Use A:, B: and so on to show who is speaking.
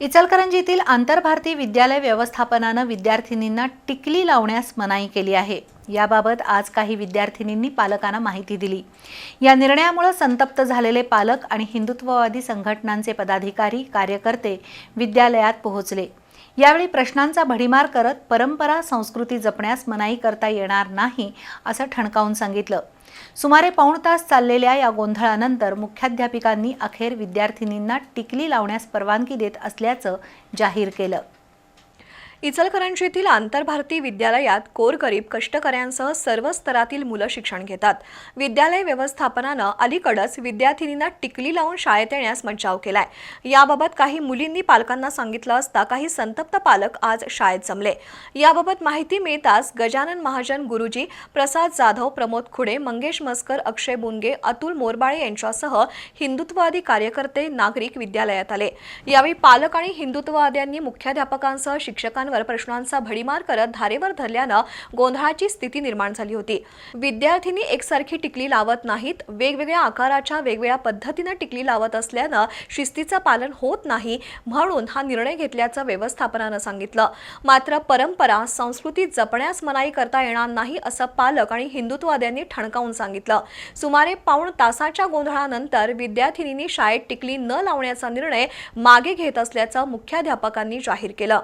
A: इचलकरंजीतील आंतरभारती विद्यालय व्यवस्थापनानं विद्यार्थिनींना टिकली लावण्यास मनाई केली आहे. याबाबत आज काही विद्यार्थिनींनी पालकांना माहिती दिली. या निर्णयामुळे संतप्त झालेले पालक आणि हिंदुत्ववादी संघटनांचे पदाधिकारी कार्यकर्ते विद्यालयात पोहोचले. यावेळी प्रश्नांचा भडीमार करत परंपरा संस्कृती जपण्यास मनाई करता येणार नाही असं ठणकावून सांगितलं. सुमारे पाऊण तास चाललेल्या या गोंधळानंतर मुख्याध्यापिकांनी अखेर विद्यार्थिनींना टिकली लावण्यास परवानगी देत असल्याचं जाहीर केलं.
B: इचलकरंजीतील आंतरभारती विद्यालयात गोरगरीब कष्टकऱ्यांसह सर्व स्तरातील मुलं शिक्षण घेतात. विद्यालय व्यवस्थापनानं अलीकडच विद्यार्थिनींना टिकली लावून शाळेत येण्यास मज्जाव केलाय. याबाबत काही मुलींनी पालकांना सांगितलं असता काही संतप्त पालक आज शाळेत जमले. याबाबत माहिती मिळताच गजानन महाजन गुरुजी प्रसाद जाधव प्रमोद खुडे मंगेश मस्कर अक्षय बुनगे अतुल मोरबाळे यांच्यासह हिंदुत्ववादी कार्यकर्ते नागरिक विद्यालयात आले. यावेळी पालक आणि हिंदुत्ववाद्यांनी मुख्याध्यापकांसह शिक्षकांवर प्रश्नांचा भडीमार करत धारेवर धरल्यानं गोंधळाची स्थिती निर्माण झाली होती. विद्यार्थिनी एकसारखी टिकली लावत नाहीत वेगवेगळ्या आकाराच्या वेगवेगळ्या पद्धतीनं टिकली लावत असल्यानं शिस्तीचं पालन होत नाही म्हणून हा निर्णय घेतल्याचं व्यवस्थापनानं सांगितलं. मात्र परंपरा संस्कृती जपण्यास मनाई करता येणार नाही असं पालक आणि हिंदुत्ववाद्यांनी ठणकावून सांगितलं. सुमारे पाऊण तासाच्या गोंधळानंतर विद्यार्थिनींनी शाळेत टिकली न लावण्याचा निर्णय मागे घेत असल्याचं मुख्याध्यापकांनी जाहीर केलं.